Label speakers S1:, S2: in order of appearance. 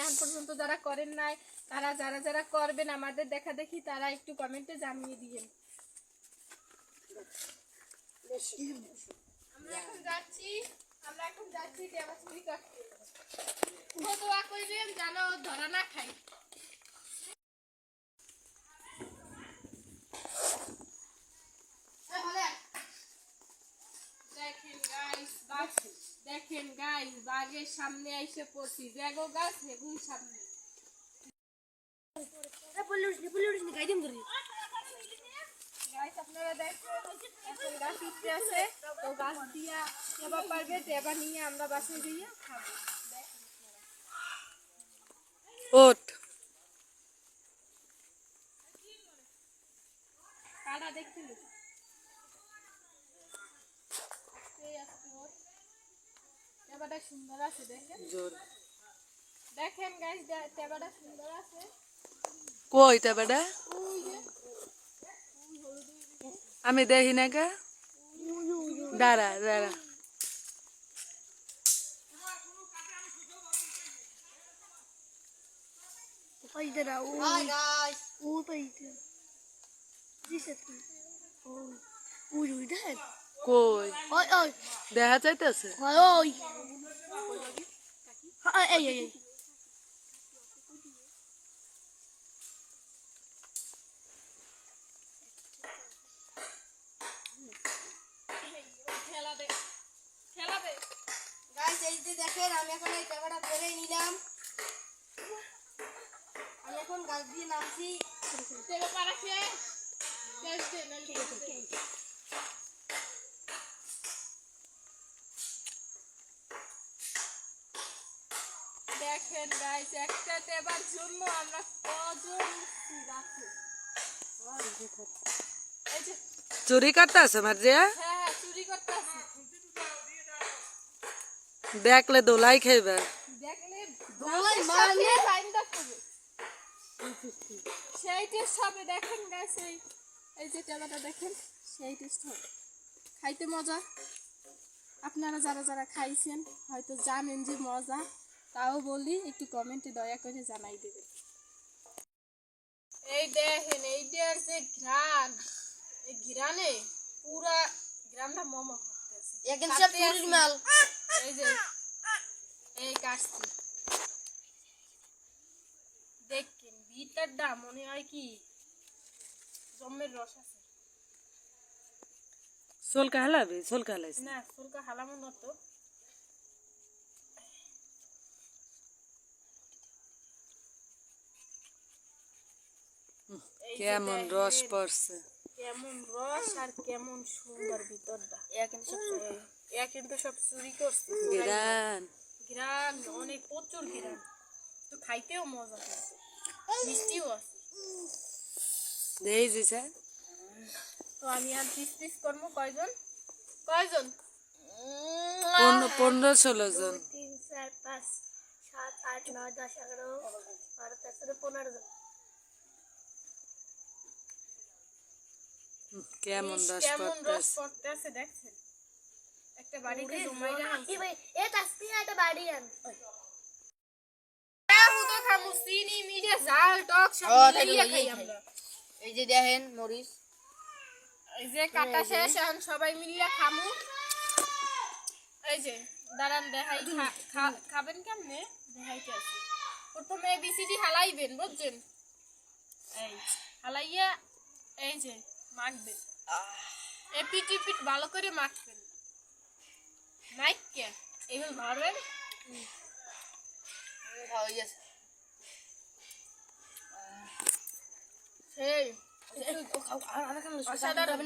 S1: এখন পর্যন্ত যারা করেন নাই তারা যারা যারা করবেন আমাদের দেখা দেখি তারা একটু কমেন্টে জানিয়ে দিয়েন আমরা এখন যাচ্ছি, আমরা এখন যাচ্ছি সেবা চুরি করতে দোয়া করবেন ধরা না খাই। দেখেন গাইস বাঘের সামনে এসে পড়ছি। দেখো গাছ বেগুন সামনে। আপনারা দেখেন গাছ উঠতে আছে। তো গাছ দিয়া দেবা পারবে দেবা নিয়ে আমরা বাসায় দিয়ে খাব।
S2: ওট
S1: কাটা দেখছিল দেবাটা সুন্দর আছে দেখেন
S2: জোর
S1: দেখেন গাইস দেবাটা সুন্দর আছে
S2: কই তা বেটা
S1: ওই যে
S2: আমি দেখি না কা দাঁড়া দাঁড়া
S3: হাই গাইস
S2: কই
S3: ওই ওই
S2: দেখা চাইতেছে
S3: ওই ওই এই এই এই
S1: খেলা দে খেলা দে
S3: গাইস এই যে দেখেন আমি এখন এই জায়গাটা বেড়ে নিলাম। আমি এখন গাছ দিয়ে নামছি
S1: দেবা পারাছে দেশ দে নাকি দেখেন গাইস একটা দেবার জন্য আমরা কজন রাখি এই যে
S2: চুরি করতে আছে মার্জিয়া
S1: হ্যাঁ হ্যাঁ চুরি করতে আসি
S2: দেখলে দোলাই খাইবে
S1: দেখলে
S3: দোলাই
S1: দাঁতের
S3: মানে?
S1: সেই টেস্ট হবে দেখেন গাইস এই এই যে টেলাটা দেখেন সেই টেস্ট হবে। খাইতে মজা। আপনারা যারা যারা খাইছেন হয়তো জানেন যে মজা। তাও বলি একটু কমেন্টে দয়া করে জানাই দেবেন। এই দেখেন এইটার যে ঘ্রাণ এই ঘ্রাণে পুরা গ্রামটা মম করতেছে। এই যে এই কাশছি দেখেন ভিতরটা মনে হয় কি? জম্মের রস আছে।
S2: সোলকা হালাবি? সোলকা হালাইছে
S1: না? ফুলকা হালামো না তো।
S2: কেমন রস পড়ছে।
S1: কেমন রস আর কেমন সুন্দর ভিতরটা। এখানে সব এ কিন্তু সব চুরি করছে।
S2: গিরান।
S1: গ্রান অনেক প্রচুর গ্রান। তো খাইতেও মজা কিন্তু মিষ্টিও আছে
S2: দেই দিছে
S1: তো আমি আর পিস পিস করব কয়জন? কয়জন?
S2: পনেরো ষোলো জন।
S3: তিন চার পাঁচ সাত আট নয় দশ এগারো বারো তেরো পনেরো জন।
S2: কেমন রস
S1: কেমন রস
S2: পড়তেছে।
S1: দেখছেন? একটা বাড়িতে
S3: এ একটা বাড়ি আন।
S1: খামু চিনি মিঠে ঝাল টক সব মিলিয়ে খাই আমরা।
S3: এই যে দেখেন মরিচ।
S1: এই যে কাটা শেষ এখন সবাই মিলিয়ে খামু। এই যে দাঁড়ান দেখাই খাবেন কেমনে? দেখাইতে আছে প্রথমে বিসিডি হালাইবেন বুঝছেন? এই হালাইয়া এই যে মাখবেন। এপিট ইপিট ভালো করে মাখবেন। মাইককে এইভাবে ধরবেন
S3: হয়ে গেছে।
S1: সেই
S3: আর আর কেন
S1: অসাধারণ